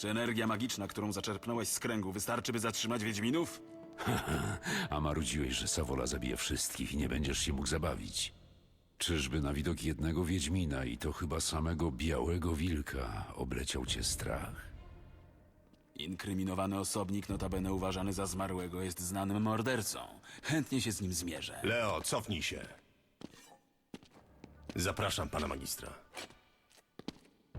Czy energia magiczna, którą zaczerpnąłeś z kręgu, wystarczy, by zatrzymać Wiedźminów? A marudziłeś, że Sawola zabije wszystkich i nie będziesz się mógł zabawić. Czyżby na widok jednego Wiedźmina i to chyba samego białego wilka obleciał cię strach? Inkryminowany osobnik, notabene uważany za zmarłego, jest znanym mordercą. Chętnie się z nim zmierzę. Leo, cofnij się. Zapraszam pana magistra.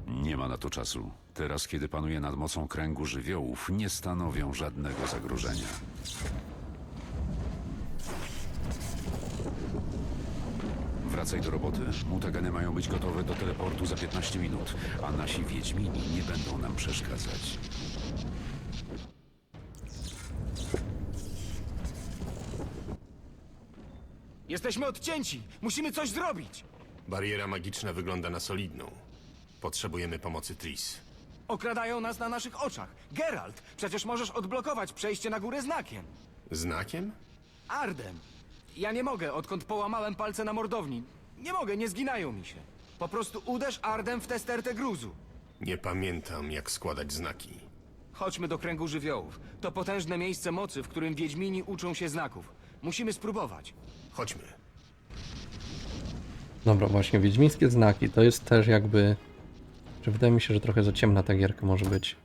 Nie ma na to czasu. Teraz, kiedy panuje nad mocą kręgu żywiołów, nie stanowią żadnego zagrożenia. Wracaj do roboty. Mutageny mają być gotowe do teleportu za 15 minut, a nasi Wiedźmini nie będą nam przeszkadzać. Jesteśmy odcięci! Musimy coś zrobić! Bariera magiczna wygląda na solidną. Potrzebujemy pomocy Tris. Okradają nas na naszych oczach. Geralt, przecież możesz odblokować przejście na górę znakiem. Znakiem? Ardem. Ja nie mogę, odkąd połamałem palce na mordowni. Nie mogę, nie zginają mi się. Po prostu uderz Ardem w tę stertę gruzu. Nie pamiętam, jak składać znaki. Chodźmy do kręgu żywiołów. To potężne miejsce mocy, w którym Wiedźmini uczą się znaków. Musimy spróbować. Chodźmy. Dobra, właśnie, wiedźmińskie znaki, to jest też jakby... Że wydaje mi się, że trochę za ciemna ta gierka może być.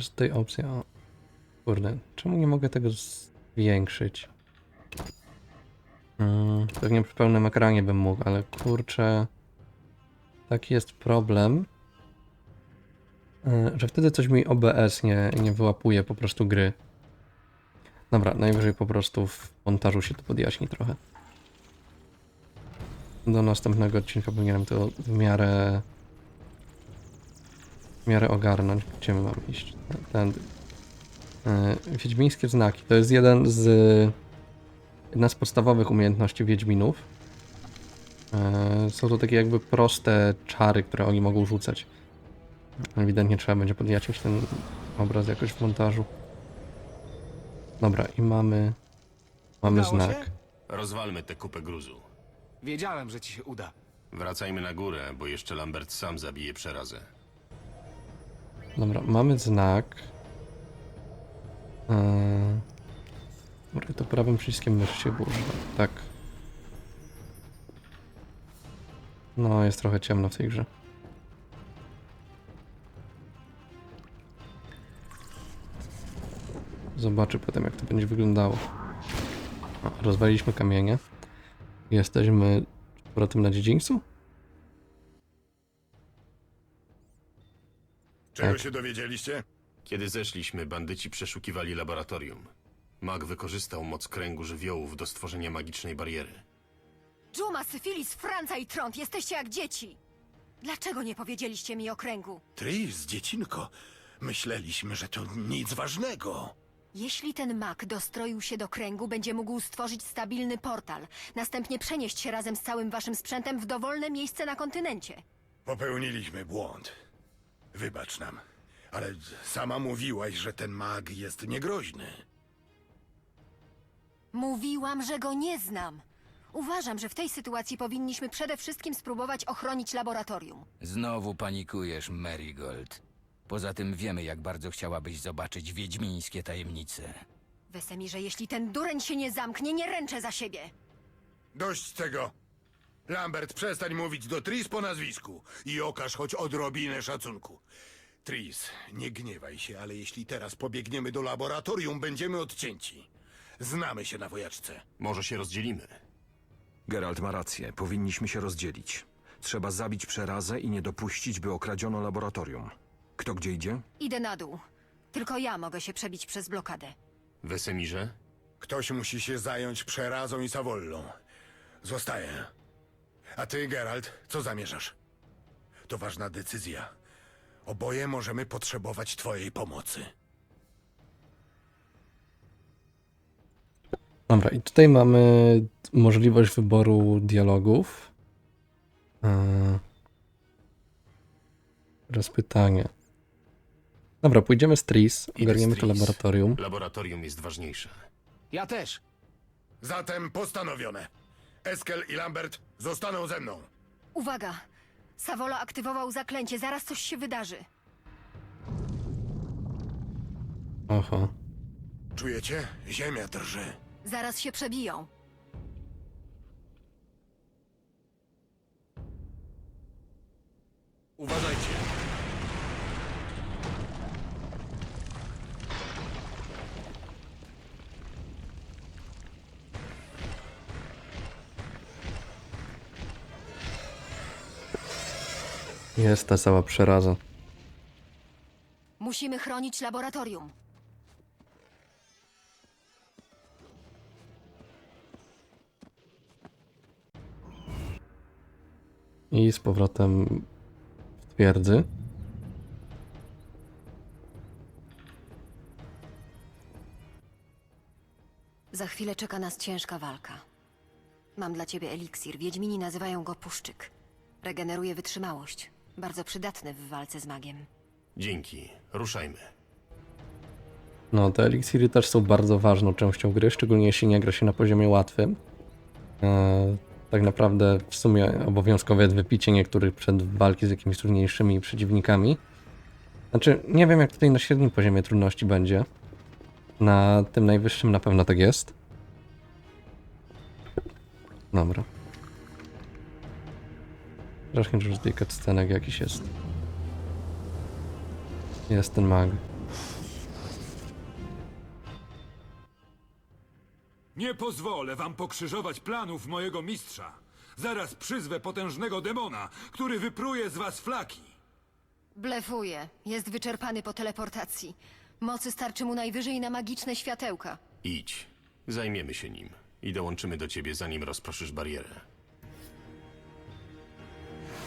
Z tej opcji, o... Kurde, czemu nie mogę tego zwiększyć? Mm, pewnie przy pełnym ekranie bym mógł, ale kurczę... Taki jest problem, y, że wtedy coś mi OBS nie, nie wyłapuje po prostu gry. Dobra, najwyżej po prostu w montażu się to podjaśni trochę do następnego odcinka powinienem to w miarę miarę ogarnąć. Gdzie my mamy iść? Tędy. Yy, Wiedźmińskie znaki. To jest jeden z jedna z podstawowych umiejętności Wiedźminów. Yy, Są to takie jakby proste czary, które oni mogą rzucać. Ewidentnie trzeba będzie podjaśnić ten obraz jakoś w montażu. Dobra, i mamy mamy Udało znak. się? Rozwalmy tę kupę gruzu. Wiedziałem, że ci się uda. Wracajmy na górę, bo jeszcze Lambert sam zabije przerazę. Dobra, mamy znak. Dobra, to prawym przyciskiem myszy się używa. Tak. No, jest trochę ciemno w tej grze. Zobaczę potem, jak to będzie wyglądało. O, rozwaliliśmy kamienie. Jesteśmy z powrotem na dziedzińcu? Czego Tak. się dowiedzieliście? Kiedy zeszliśmy, bandyci przeszukiwali laboratorium. Mag wykorzystał moc kręgu żywiołów do stworzenia magicznej bariery. Dżuma, Syfilis, Franca i Trąd, jesteście jak dzieci. Dlaczego nie powiedzieliście mi o kręgu? Tris, dziecinko. Myśleliśmy, że to nic ważnego. Jeśli ten mak dostroił się do kręgu, będzie mógł stworzyć stabilny portal, następnie przenieść się razem z całym waszym sprzętem w dowolne miejsce na kontynencie. Popełniliśmy błąd. Wybacz nam. Ale sama mówiłaś, że ten mag jest niegroźny. Mówiłam, że go nie znam. Uważam, że w tej sytuacji powinniśmy przede wszystkim spróbować ochronić laboratorium. Znowu panikujesz, Marigold. Poza tym wiemy, jak bardzo chciałabyś zobaczyć wiedźmińskie tajemnice. Wesemirze, jeśli ten dureń się nie zamknie, nie ręczę za siebie. Dość tego. Lambert, przestań mówić do Tris po nazwisku i okaż choć odrobinę szacunku. Tris, nie gniewaj się, ale jeśli teraz pobiegniemy do laboratorium, będziemy odcięci. Znamy się na wojaczce. Może się rozdzielimy. Geralt ma rację, powinniśmy się rozdzielić. Trzeba zabić przerazę i nie dopuścić, by okradziono laboratorium. Kto gdzie idzie? Idę na dół. Tylko ja mogę się przebić przez blokadę. Wesemirze? Ktoś musi się zająć przerazą i Savollą. Zostaję. A ty, Geralt, co zamierzasz? To ważna decyzja. Oboje możemy potrzebować twojej pomocy. Dobra, i tutaj mamy możliwość wyboru dialogów. Yy. Teraz pytanie. Dobra, pójdziemy z Tris, Idę ogarniemy z to Tris. laboratorium. Laboratorium jest ważniejsze. Ja też. Zatem postanowione. Eskel i Lambert zostaną ze mną. Uwaga! Savola aktywował zaklęcie, zaraz coś się wydarzy. Oho. Czujecie? Ziemia drży. Zaraz się przebiją. Uważajcie. Jest ta cała przeraza. Musimy chronić laboratorium. I z powrotem w twierdzy. Za chwilę czeka nas ciężka walka. Mam dla ciebie eliksir. Wiedźmini nazywają go puszczyk. Regeneruje wytrzymałość. Bardzo przydatny w walce z magiem. Dzięki. Ruszajmy. No, te eliksiry też są bardzo ważną częścią gry, szczególnie jeśli nie gra się na poziomie łatwym. E, tak naprawdę w sumie obowiązkowe jest wypicie niektórych przed walki z jakimiś trudniejszymi przeciwnikami. Znaczy, nie wiem jak tutaj na średnim poziomie trudności będzie. Na tym najwyższym na pewno tak jest. Dobra. Strasznie dużo tych cutscenek jakiś jest. Jest ten mag. Nie pozwolę wam pokrzyżować planów mojego mistrza. Zaraz przyzwę potężnego demona, który wypruje z was flaki. Blefuje. Jest wyczerpany po teleportacji. Mocy starczy mu najwyżej na magiczne światełka. Idź. Zajmiemy się nim. I dołączymy do ciebie, zanim rozproszysz barierę.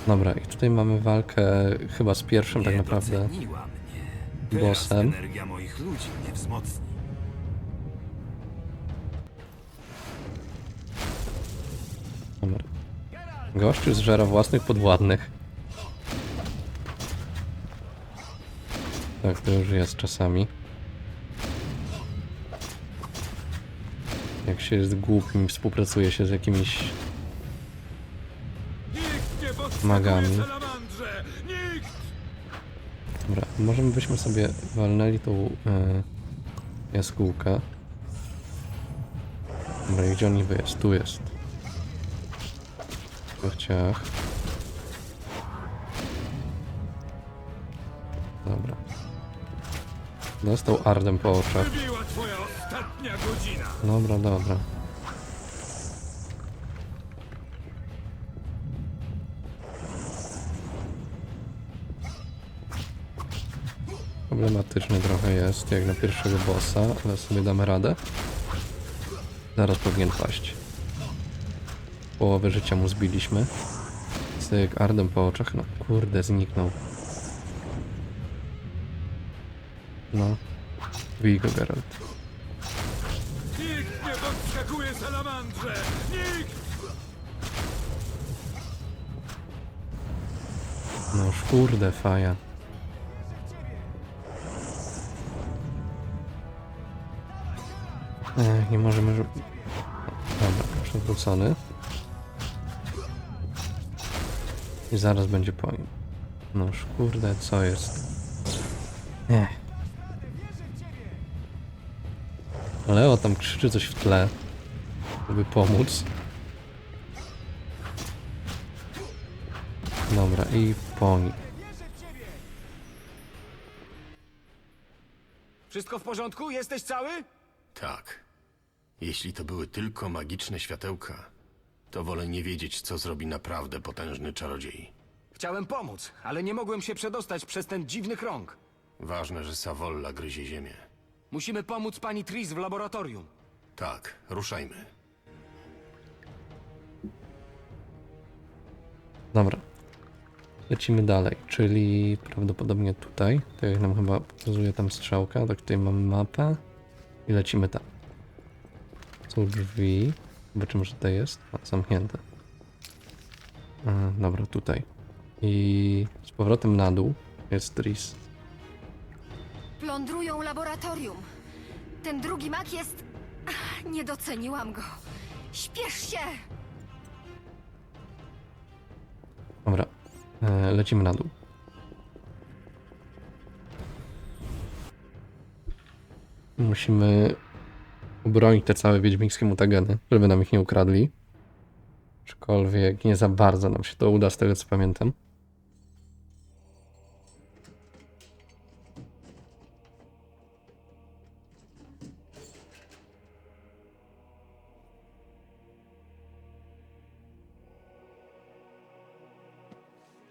Dobra, i tutaj mamy walkę chyba z pierwszym tak naprawdę bossem. energia moich ludzi mnie wzmocni. Dobra. Gościu zżera własnych podwładnych. Tak, to już jest czasami. Jak się jest głupim, współpracuje się z jakimiś Magami. Dobra, może byśmy sobie walnęli tą e, jaskółkę. Dobra, gdzie on niby jest? Tu jest. Ciach, ciach. Dobra. Dostał ardem po oczach. Dobra, dobra. Problematyczny trochę jest, jak na pierwszego bossa, ale sobie damy radę. Zaraz powinien paść. Połowę życia mu zbiliśmy. Cyk, ardem po oczach, no kurde, zniknął. No. Bij go, Geralt. Nikt nie podskakuje salamandrze! Nikt! No kurde, faja. Nie możemy... że- Dobra, przewrócony. I zaraz będzie po nim. No kurde, co jest? Nie. Leo tam krzyczy coś w tle, żeby pomóc. Dobra, i po nim. Wszystko w porządku? Jesteś cały? Tak. Jeśli to były tylko magiczne światełka, to wolę nie wiedzieć, co zrobi naprawdę potężny czarodziej. Chciałem pomóc, ale nie mogłem się przedostać przez ten dziwny krąg. Ważne, że Savolla gryzie ziemię. Musimy pomóc pani Tris w laboratorium. Tak, ruszajmy. Dobra. Lecimy dalej, czyli prawdopodobnie tutaj. Tak jak nam chyba pokazuje tam strzałka, tak tutaj mamy mapę i lecimy tam. Są drzwi. Zobaczymy, że to jest. A, zamknięte. E, dobra, tutaj. I z powrotem na dół jest Tris. Plądrują laboratorium. Ten drugi mak jest... Ach, Nie doceniłam go. Śpiesz się! Dobra, e, lecimy na dół. Musimy obronić te całe wiedźmińskie mutageny, żeby nam ich nie ukradli. Aczkolwiek nie za bardzo nam się to uda, z tego co pamiętam.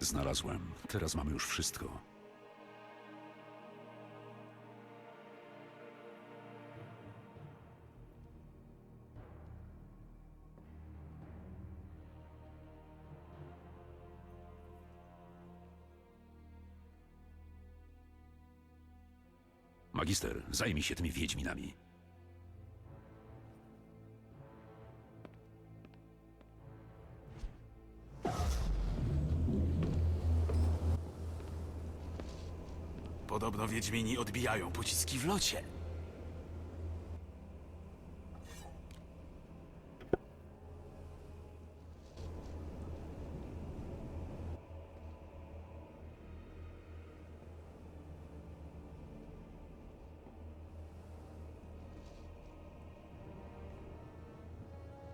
Znalazłem. Teraz mamy już wszystko. Magister, zajmij się tymi wiedźminami. Podobno Wiedźmini odbijają pociski w locie.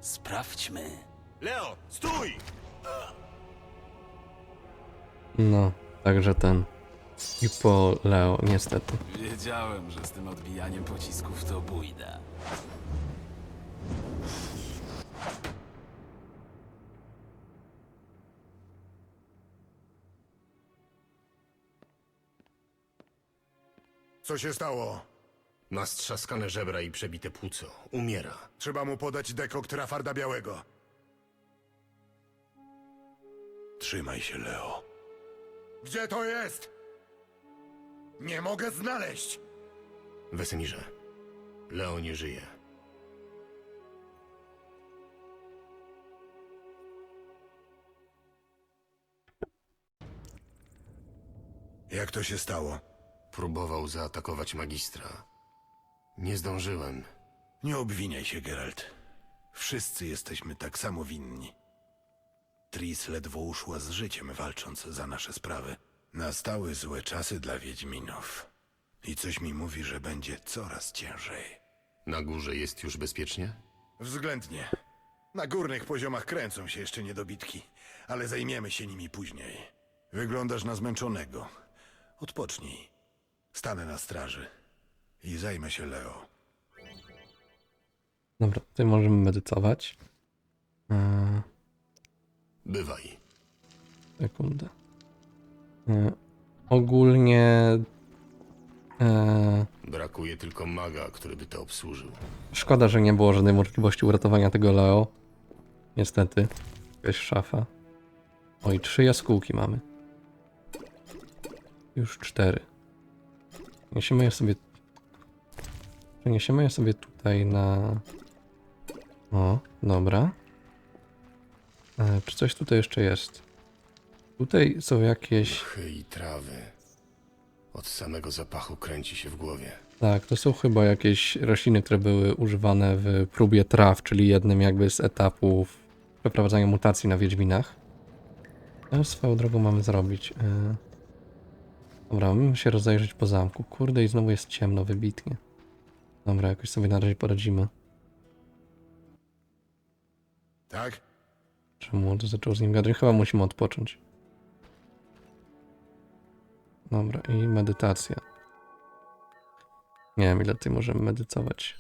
Sprawdźmy. Leo, stój! No, także ten. I po Leo, niestety. Wiedziałem, że z tym odbijaniem pocisków to bójda. Co się stało? Ma strzaskane żebra i przebite płuco. Umiera. Trzeba mu podać dekokt Rafarda Białego. Trzymaj się, Leo. Gdzie to jest? Nie mogę znaleźć! Wesemirze, Leo nie żyje. Jak to się stało? Próbował zaatakować magistra. Nie zdążyłem. Nie obwiniaj się, Geralt. Wszyscy jesteśmy tak samo winni. Tris ledwo uszła z życiem, walcząc za nasze sprawy. Nastały złe czasy dla Wiedźminów. I coś mi mówi, że będzie coraz ciężej. Na górze jest już bezpiecznie? Względnie. Na górnych poziomach kręcą się jeszcze niedobitki, ale zajmiemy się nimi później. Wyglądasz na zmęczonego. Odpocznij. Stanę na straży i zajmę się Leo. Dobra, tutaj możemy medytować. Eee, Bywaj. sekundę. Eee, ogólnie. Eee, Brakuje tylko maga, który by to obsłużył. szkoda, że nie było żadnej możliwości uratowania tego Leo. Niestety. Jakaś szafa. Oj, trzy jaskółki mamy. Już cztery. Przeniesiemy je sobie. Przeniesiemy je sobie tutaj na. O, dobra. E, czy coś tutaj jeszcze jest? Tutaj są jakieś. Mchy i trawy. Od samego zapachu kręci się w głowie. Tak, to są chyba jakieś rośliny, które były używane w próbie traw, czyli jednym jakby z etapów przeprowadzania mutacji na Wiedźminach. To swoją drogą mamy zrobić. e. Dobra, mamy się rozejrzeć po zamku. Kurde, i znowu jest ciemno, wybitnie. Dobra, jakoś sobie na razie poradzimy. Tak? Czemu to zaczął z nim gadać? Chyba musimy odpocząć. Dobra, i medytacja. Nie wiem, ile tutaj możemy medytować.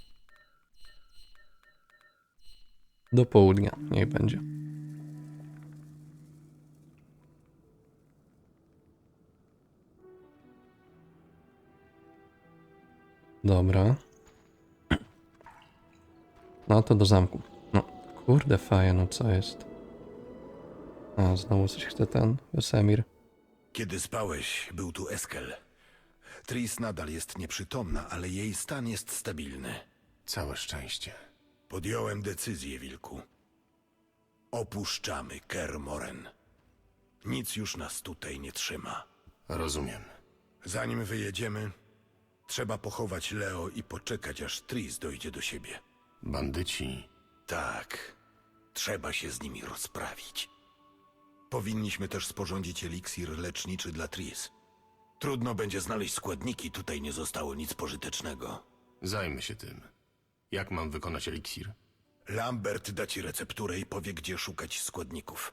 Do południa, niech będzie. Dobra. No to do zamku. No, kurde faja, no co jest? A, znowu coś chce ten Wesemir. Kiedy spałeś, był tu Eskel. Tris nadal jest nieprzytomna, ale jej stan jest stabilny. Całe szczęście. Podjąłem decyzję, Wilku. Opuszczamy Kermoren. Nic już nas tutaj nie trzyma. Rozumiem. Zanim wyjedziemy, trzeba pochować Leo i poczekać, aż Tris dojdzie do siebie. Bandyci. Tak, trzeba się z nimi rozprawić. Powinniśmy też sporządzić eliksir leczniczy dla Tris. Trudno będzie znaleźć składniki, tutaj nie zostało nic pożytecznego. Zajmę się tym. Jak mam wykonać eliksir? Lambert da ci recepturę i powie, gdzie szukać składników.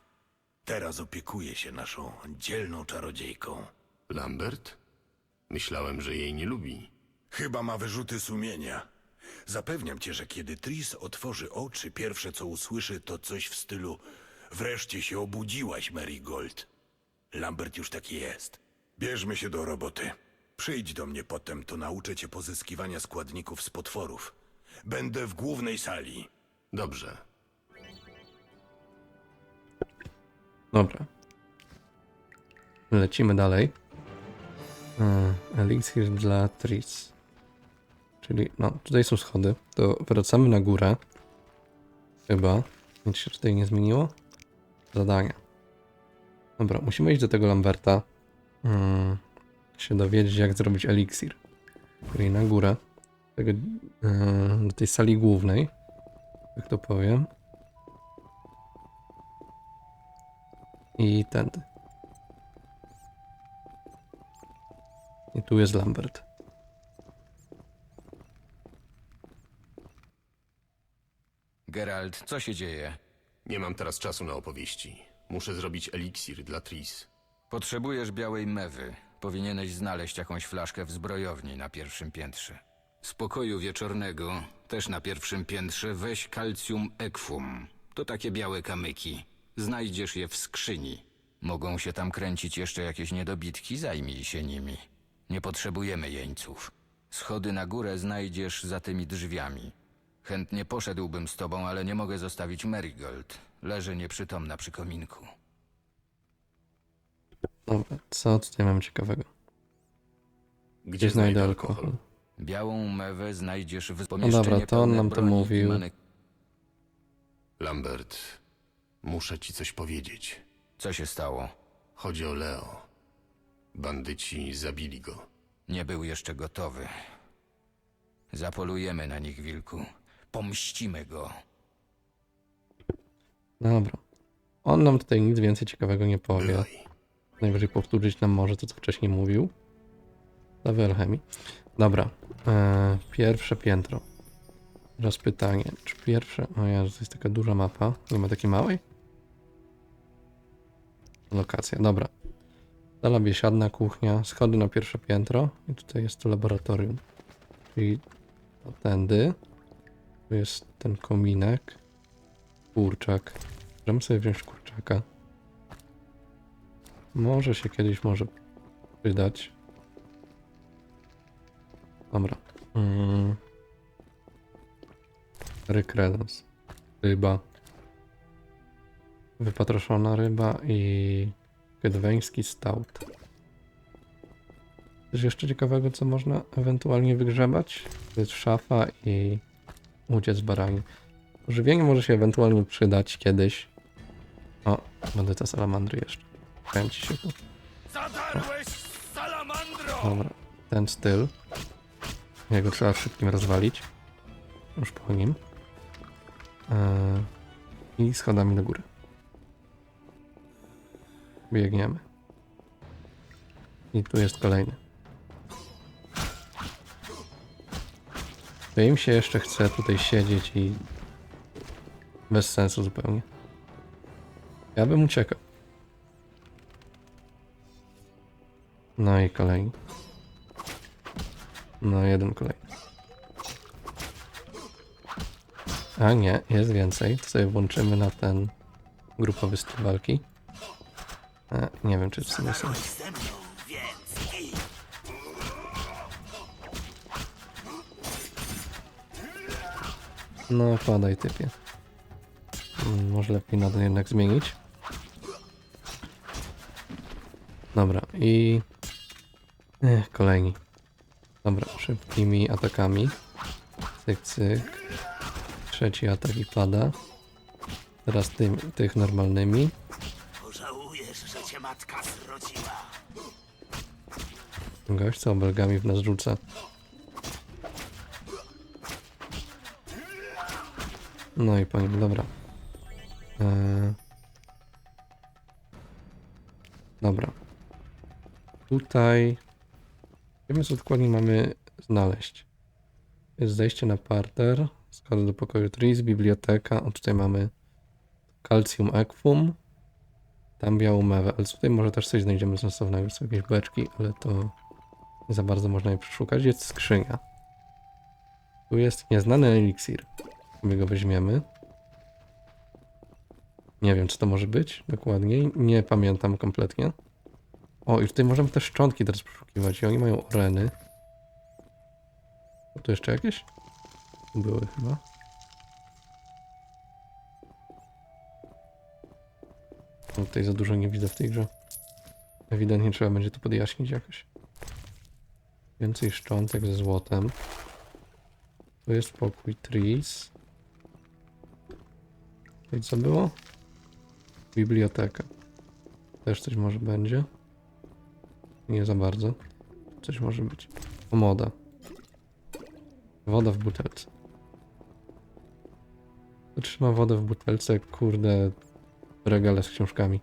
Teraz opiekuje się naszą dzielną czarodziejką. Lambert? Myślałem, że jej nie lubi. Chyba ma wyrzuty sumienia. Zapewniam cię, że kiedy Tris otworzy oczy, pierwsze co usłyszy to coś w stylu Wreszcie się obudziłaś, Marigold. Lambert już taki jest. Bierzmy się do roboty. Przyjdź do mnie potem, to nauczę cię pozyskiwania składników z potworów. Będę w głównej sali. Dobrze. Dobra. Lecimy dalej. E, Eliksir dla Tris. Czyli, no, tutaj są schody. To wracamy na górę. Chyba. Nic się tutaj nie zmieniło. Zadania. Dobra, musimy iść do tego Lamberta. Mm, się dowiedzieć, jak zrobić eliksir. Czyli na górę. Tego, e, do tej sali głównej. Jak to powiem. I tędy. I tu jest Lambert. Geralt, co się dzieje? Nie mam teraz czasu na opowieści. Muszę zrobić eliksir dla Tris. Potrzebujesz białej mewy. Powinieneś znaleźć jakąś flaszkę w zbrojowni na pierwszym piętrze. Z pokoju wieczornego, też na pierwszym piętrze, weź calcium equum. To takie białe kamyki. Znajdziesz je w skrzyni. Mogą się tam kręcić jeszcze jakieś niedobitki, zajmij się nimi. Nie potrzebujemy jeńców. Schody na górę znajdziesz za tymi drzwiami. Chętnie poszedłbym z tobą, ale nie mogę zostawić Marigold. Leży nieprzytomna przy kominku. Dobra, co tutaj mamy ciekawego? Gdzie Gdzie znajdę znajdę alkohol? alkohol? Białą mewę znajdziesz w No pomieszczeniu dobra, to on pełne nam to broni i mówił. Lambert, muszę ci coś powiedzieć. Co się stało? Chodzi o Leo. Bandyci zabili go. Nie był jeszcze gotowy. Zapolujemy na nich, wilku. Pomścimy go. Dobra. On nam tutaj nic więcej ciekawego nie powie. Najwyżej powtórzyć nam może to, co wcześniej mówił. Dla alchemii. Dobra. E, pierwsze piętro. Teraz pytanie. Czy pierwsze... O ja, to jest taka duża mapa. Nie ma takiej małej? Lokacja. Dobra. Sala biesiadna, kuchnia, schody na pierwsze piętro. I tutaj jest to laboratorium. Czyli to tędy. Tu jest ten kominek. Kurczak. Możemy sobie wziąć kurczaka. Może się kiedyś może przydać. Dobra. Mm. Rykredens. Ryba. Wypatroszona ryba i kedweński stout. Coś jeszcze ciekawego, co można ewentualnie wygrzebać? To jest szafa i uciec barani. Żywienie może się ewentualnie przydać kiedyś. O, będę te salamandry jeszcze. Kręci się tu. Zadarłeś salamandro! Dobra, ten styl. Jego trzeba wszystkim rozwalić. Już po nim. Eee, I schodami do góry. Biegniemy. I tu jest kolejny. To im się jeszcze chce tutaj siedzieć i bez sensu zupełnie. Ja bym uciekał. No i kolejny. No, jeden kolejny. A nie, jest więcej. To sobie włączymy na ten grupowy styl walki. E, nie wiem, czy w sumie są. No, padaj typie. Mm, Może lepiej na to jednak zmienić. Dobra, i... Ech, kolejni. Dobra, szybkimi atakami. Cyk, cyk. Trzeci atak i pada. Teraz tym, tych normalnymi. Pożałujesz, że cię matka zrodziła. Gość co obelgami w nas rzuca. No i po nim, dobra. Eee... Dobra. Tutaj... Wiemy co dokładnie mamy znaleźć. Jest zejście na parter, schody do pokoju Tris, biblioteka. O, tutaj mamy calcium equum. Tam białą mewę, ale tutaj może też coś znajdziemy sensownego. Są jakieś beczki, ale to nie za bardzo można je przeszukać. Jest skrzynia. Tu jest nieznany eliksir. My go weźmiemy. Nie wiem, czy to może być dokładnie. Nie pamiętam kompletnie. O, i tutaj możemy te szczątki teraz przeszukiwać. I oni mają oreny. Tu jeszcze jakieś? Były chyba. No, tutaj za dużo nie widzę w tej grze. Ewidentnie trzeba będzie to podjaśnić jakoś. Więcej szczątek ze złotem. Tu jest pokój Tris. I co było? Biblioteka. Też coś może będzie. Nie za bardzo. Coś może być. Pomoda. Woda w butelce. Trzyma wodę w butelce, kurde, regale z książkami.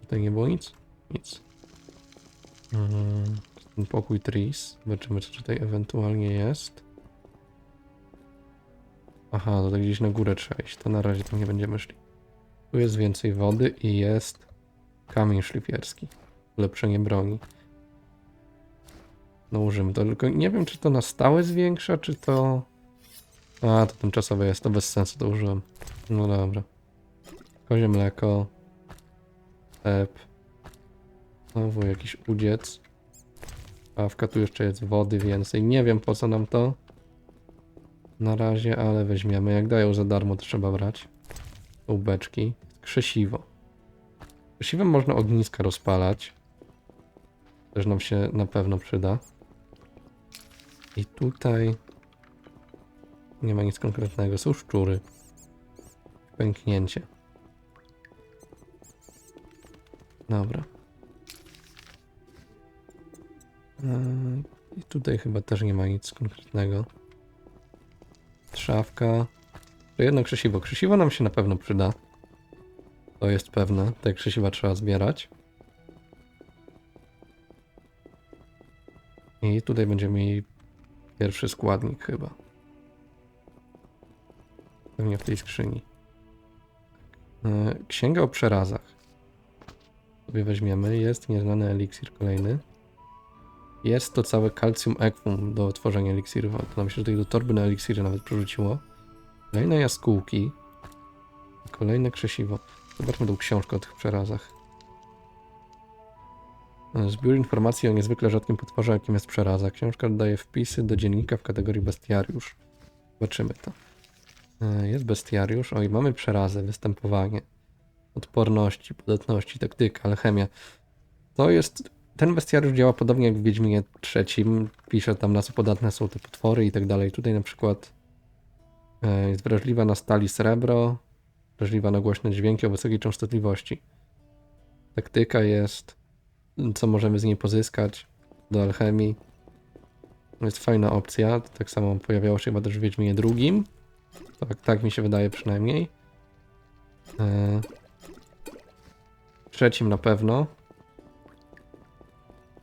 Tutaj nie było nic? Nic. Mm, ten pokój Tris. Zobaczymy, co tutaj ewentualnie jest. Aha, to tak gdzieś na górę trzeba iść. To na razie tam nie będziemy szli. Tu jest więcej wody i jest kamień szlifierski. Ulepszenie broni. Nałożymy to, tylko nie wiem, czy to na stałe zwiększa, czy to... A, to tymczasowe jest, to bez sensu to użyłem. No dobra. Kozie mleko. Ep. Znowu jakiś udziec. Pawka, tu jeszcze jest wody więcej. Nie wiem po co nam to. Na razie, ale weźmiemy. Jak dają za darmo, to trzeba brać. Łbeczki. Krzesiwo. Krzesiwem można ogniska rozpalać. Też nam się na pewno przyda. I tutaj nie ma nic konkretnego. Są szczury. Pęknięcie. Dobra. Eee, I tutaj chyba też nie ma nic konkretnego. Trzawka. To jedno krzesiwo. Krzesiwo nam się na pewno przyda. To jest pewne. Te krzesiwa trzeba zbierać. I tutaj będziemy mieli pierwszy składnik chyba. Pewnie w tej skrzyni. E, Księga o przerazach. Sobie weźmiemy. Jest nieznany eliksir kolejny. Jest to całe calcium equum do tworzenia eliksirów. To nam się tutaj do torby na eliksiry nawet przerzuciło. Kolejne jaskółki. Kolejne krzesiwo. Zobaczmy tą książkę o tych przerazach. Zbiór informacji o niezwykle rzadkim potworze, jakim jest przeraza. Książka dodaje wpisy do dziennika w kategorii bestiariusz. Zobaczymy to. E, Jest bestiariusz. Oj, mamy przerazę, występowanie, odporności, podatności, taktyka, alchemia. To jest. Ten bestiariusz działa podobnie jak w Wiedźminie trzecim. Pisze tam na co podatne są te potwory i tak dalej. Tutaj na przykład e, jest wrażliwa na stali srebro, wrażliwa na głośne dźwięki o wysokiej częstotliwości. Taktyka jest co możemy z niej pozyskać do alchemii. Jest fajna opcja. Tak samo pojawiało się chyba też w Wiedźminie drugim. Tak, tak mi się wydaje przynajmniej. E... Trzecim na pewno.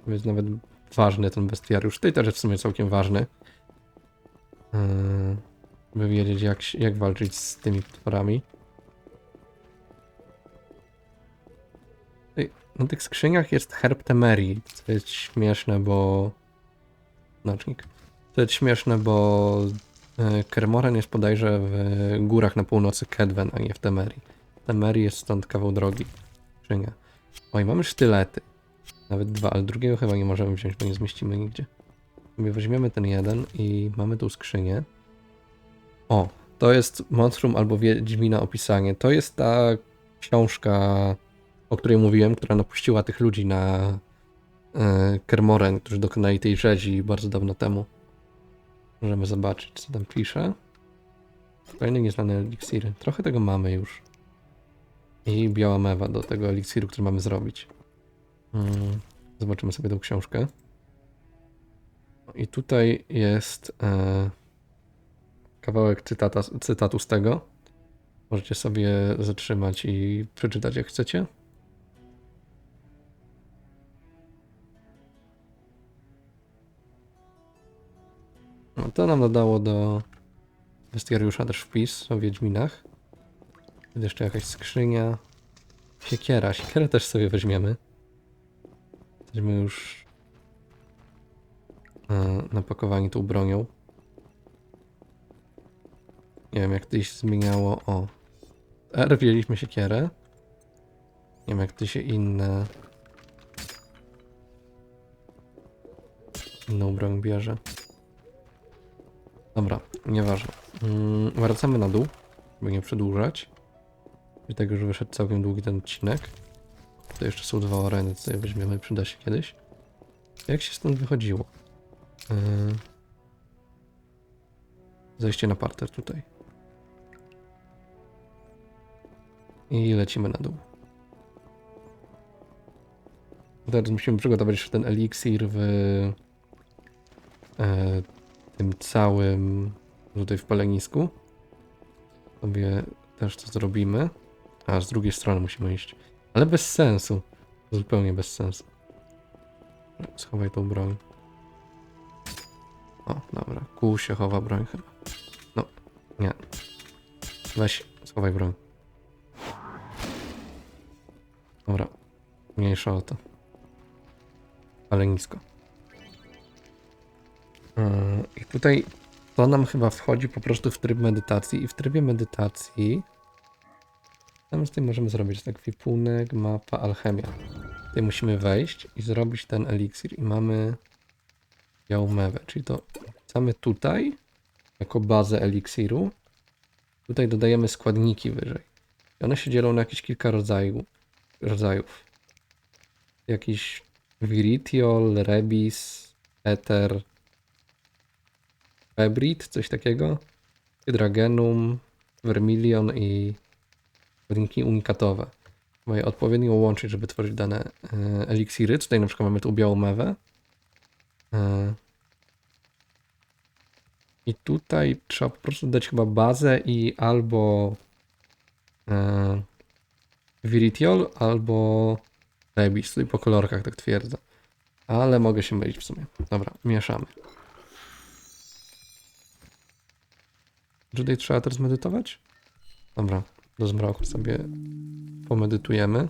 Jest nawet ważny ten bestiariusz. Tutaj też jest w sumie całkiem ważny. E... By wiedzieć jak, jak walczyć z tymi potworami. Na tych skrzyniach jest herb temerii, co jest śmieszne, bo... Znacznik. To jest śmieszne, bo e, Kermoren jest bodajże w górach na północy Kedwen, a nie w Temerii. Temerii jest stąd kawał drogi. Skrzynia. Oj, mamy sztylety. Nawet dwa, ale drugiego chyba nie możemy wziąć, bo nie zmieścimy nigdzie. Sobie weźmiemy ten jeden i mamy tu skrzynię. O, to jest Monstrum albo Wiedźmina opisanie. To jest ta książka o której mówiłem, która napuściła tych ludzi na e, Kermoren, którzy dokonali tej rzezi bardzo dawno temu. Możemy zobaczyć, co tam pisze. Kolejne nieznane eliksiry. Trochę tego mamy już. I biała mewa do tego eliksiru, który mamy zrobić. Mm, Zobaczymy sobie tą książkę. I tutaj jest e, kawałek cytata, cytatu z tego. Możecie sobie zatrzymać i przeczytać jak chcecie. No, to nam dodało do bestiariusza też wpis o Wiedźminach. Jest jeszcze jakaś skrzynia. Siekiera. Siekierę też sobie weźmiemy. Jesteśmy już e, napakowani tą bronią. Nie wiem, jak tyś zmieniało. O. R wzięliśmy siekierę. Nie wiem, jak ty się inne. Inną broń bierze. Dobra, nieważne. Mm, wracamy na dół, by nie przedłużać. I tego już wyszedł całkiem długi ten odcinek. To jeszcze są dwa areny, co weźmiemy, przyda się kiedyś. Jak się stąd wychodziło? Yy... Zejście na parter tutaj. I lecimy na dół. Teraz musimy przygotować jeszcze ten eliksir w e, tym całym tutaj w palenisku. Sobie też to zrobimy. A z drugiej strony musimy iść. Ale bez sensu. Zupełnie bez sensu. Schowaj tą broń. O, dobra. Kół się chowa broń chyba. No, nie. Weź, schowaj broń. Dobra. Mniejsza o to. Ale nisko. Yy, I tutaj to nam chyba wchodzi po prostu w tryb medytacji i w trybie medytacji tam z tym możemy zrobić tak wipunek, mapa, alchemia. Tutaj musimy wejść i zrobić ten eliksir i mamy białą mewę, czyli to wrzucamy tutaj jako bazę eliksiru. Tutaj dodajemy składniki wyżej. I one się dzielą na jakieś kilka rodzaju, rodzajów. Jakiś viritiol, rebis, ether, Febrit, coś takiego. Hydragenum, Vermilion i składniki unikatowe. Trzeba je odpowiednio łączyć, żeby tworzyć dane e, eliksiry. Tutaj na przykład mamy tu białą mewę. E, I tutaj trzeba po prostu dać chyba bazę i albo e, Viritiol, albo Rebis. Tutaj po kolorkach tak twierdzę. Ale mogę się mylić w sumie. Dobra, mieszamy. Tutaj trzeba teraz medytować? Dobra, do zmroku sobie pomedytujemy.